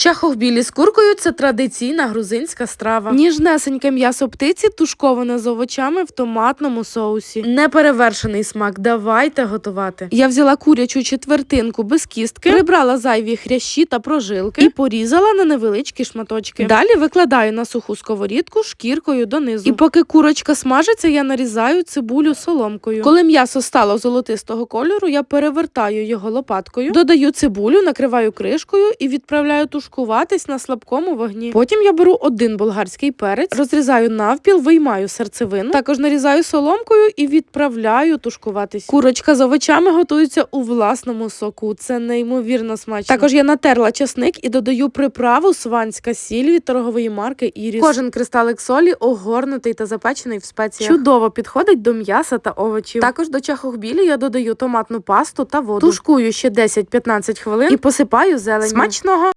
Чахохбілі з куркою це традиційна грузинська страва. Ніжнесеньке м'ясо птиці тушковане з овочами в томатному соусі. Неперевершений смак. Давайте готувати. Я взяла курячу четвертинку без кістки, прибрала зайві хрящі та прожилки і порізала на невеличкі шматочки. Далі викладаю на суху сковорідку шкіркою донизу. І поки курочка смажиться, я нарізаю цибулю соломкою. Коли м'ясо стало золотистого кольору, я перевертаю його лопаткою, додаю цибулю, накриваю кришкою і відправляю тушкуватись на слабкому вогні. Потім я беру один болгарський перець, розрізаю навпіл, виймаю серцевину, також нарізаю соломкою і відправляю тушкуватись. Курочка з овочами готується у власному соку. Це неймовірно смачно. Також я натерла часник і додаю приправу сванська сіль від торгової марки Іріс. Кожен кристалик солі огорнутий та запечений в спеціях. Чудово підходить до м'яса та овочів. Також до чахохбілі я додаю томатну пасту та воду. Тушкую ще 10-15 хвилин і посипаю зеленню. Смачного!